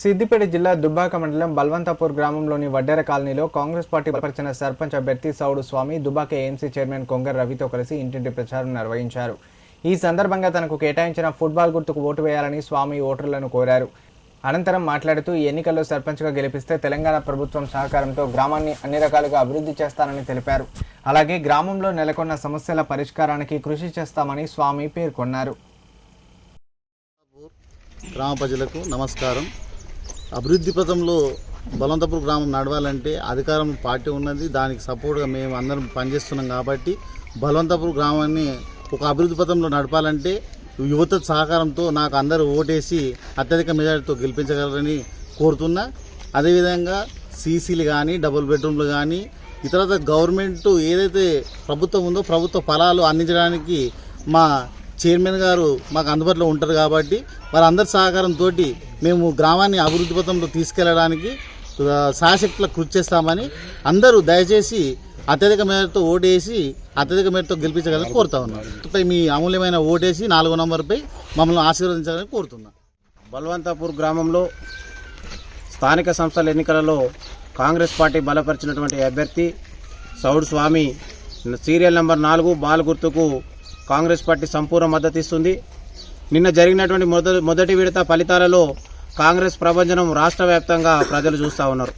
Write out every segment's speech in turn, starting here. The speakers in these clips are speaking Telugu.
సిద్దిపేట జిల్లా దుబ్బాక మండలం బల్వంతాపూర్ గ్రామంలోని వడ్డెర కాలనీలో కాంగ్రెస్ పార్టీ బలపరిచిన సర్పంచ్ అభ్యర్థి సౌడు స్వామి దుబ్బాక ఏఎంసీ చైర్మన్ కొంగర్ రవితో కలిసి ఇంటింటి ప్రచారం నిర్వహించారు. ఈ సందర్భంగా తనకు కేటాయించిన ఫుట్బాల్ గుర్తుకు ఓటు వేయాలని స్వామి ఓటర్లను కోరారు. అనంతరం మాట్లాడుతూ ఈ ఎన్నికల్లో సర్పంచ్గా గెలిపిస్తే తెలంగాణ ప్రభుత్వం సహకారంతో గ్రామాన్ని అన్ని రకాలుగా అభివృద్ధి చేస్తానని తెలిపారు. అలాగే గ్రామంలో నెలకొన్న సమస్యల పరిష్కారానికి కృషి చేస్తామని స్వామి పేర్కొన్నారు. గ్రామ ప్రజలకు నమస్కారం. అభివృద్ధి పథంలో బలవంతపూర్ గ్రామం నడవాలంటే అధికారం పార్టీ ఉన్నది. దానికి సపోర్ట్గా మేము అందరం పనిచేస్తున్నాం కాబట్టి బలవంతపూర్ గ్రామాన్ని ఒక అభివృద్ధి పథంలో నడపాలంటే యువత సహకారంతో నాకు అందరూ ఓటేసి అత్యధిక మెజారిటీతో గెలిపించగలరని కోరుతున్నా. అదేవిధంగా సీసీలు కానీ డబుల్ బెడ్రూమ్లు కానీ ఇతర గవర్నమెంట్ ఏదైతే ప్రభుత్వం ఉందో ప్రభుత్వ ఫలాలు అందించడానికి మా చైర్మన్ గారు మాకు అందుబాటులో ఉంటారు కాబట్టి వారందరి సహకారంతో మేము గ్రామాన్ని అభివృద్ధి పథంలో తీసుకెళ్ళడానికి సాయశక్తులకు కృషి చేస్తామని అందరూ దయచేసి అత్యధిక మేరతో ఓటేసి అత్యధిక మేరతో గెలిపించగలని కోరుతా ఉన్నాను మీ అమూల్యమైన ఓటేసి నాలుగో నంబర్పై మమ్మల్ని ఆశీర్వదించాలని కోరుతున్నాను బల్వంతాపూర్ గ్రామంలో స్థానిక సంస్థల ఎన్నికలలో కాంగ్రెస్ పార్టీ బలపరిచినటువంటి అభ్యర్థి సౌడ్ స్వామి సీరియల్ నెంబర్ నాలుగు బాలగుర్తుకు కాంగ్రెస్ పార్టీ సంపూర్ణ మద్దతు ఇస్తుంది. నిన్న జరిగినటువంటి మొదటి మొదటి విడత ఫలితాలలో కాంగ్రెస్ ప్రభంజనం రాష్ట్ర వ్యాప్తంగా ప్రజలు చూస్తూ ఉన్నారు.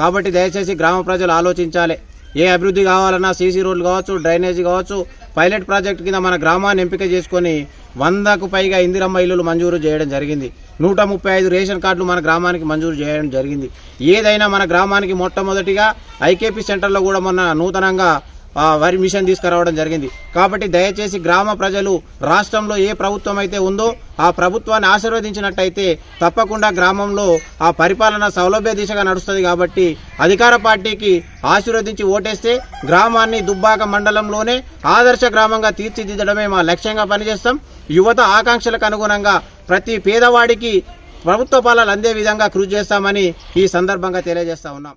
కాబట్టి దయచేసి గ్రామ ప్రజలు ఆలోచించాలి. ఏ అభివృద్ధి కావాలన్నా సీసీ రోడ్లు కావచ్చు డ్రైనేజీ కావచ్చు పైలట్ ప్రాజెక్ట్ కింద మన గ్రామాన్ని ఎంపిక చేసుకొని వందకు పైగా ఇందిరమ్మ ఇల్లులు మంజూరు చేయడం జరిగింది. నూట ముప్పై ఐదు రేషన్ కార్డులు మన గ్రామానికి మంజూరు చేయడం జరిగింది. ఏదైనా మన గ్రామానికి మొట్టమొదటిగా ఐకేపీ సెంటర్లో కూడా మొన్న నూతనంగా వరి మిషన్ తీసుకురావడం జరిగింది. కాబట్టి దయచేసి గ్రామ ప్రజలు రాష్ట్రంలో ఏ ప్రభుత్వం అయితే ఉందో ఆ ప్రభుత్వాన్ని ఆశీర్వదించినట్టయితే తప్పకుండా గ్రామంలో ఆ పరిపాలన సౌలభ్య దిశగా నడుస్తుంది కాబట్టి అధికార పార్టీకి ఆశీర్వదించి ఓటేస్తే గ్రామాన్ని దుబ్బాక మండలంలోనే ఆదర్శ గ్రామంగా తీర్చిదిద్దడమే మా లక్ష్యంగా పనిచేస్తాం. యువత ఆకాంక్షలకు అనుగుణంగా ప్రతి పేదవాడికి ప్రభుత్వ పాలన అందే విధంగా కృషి చేస్తామని ఈ సందర్భంగా తెలియజేస్తా ఉన్నాం.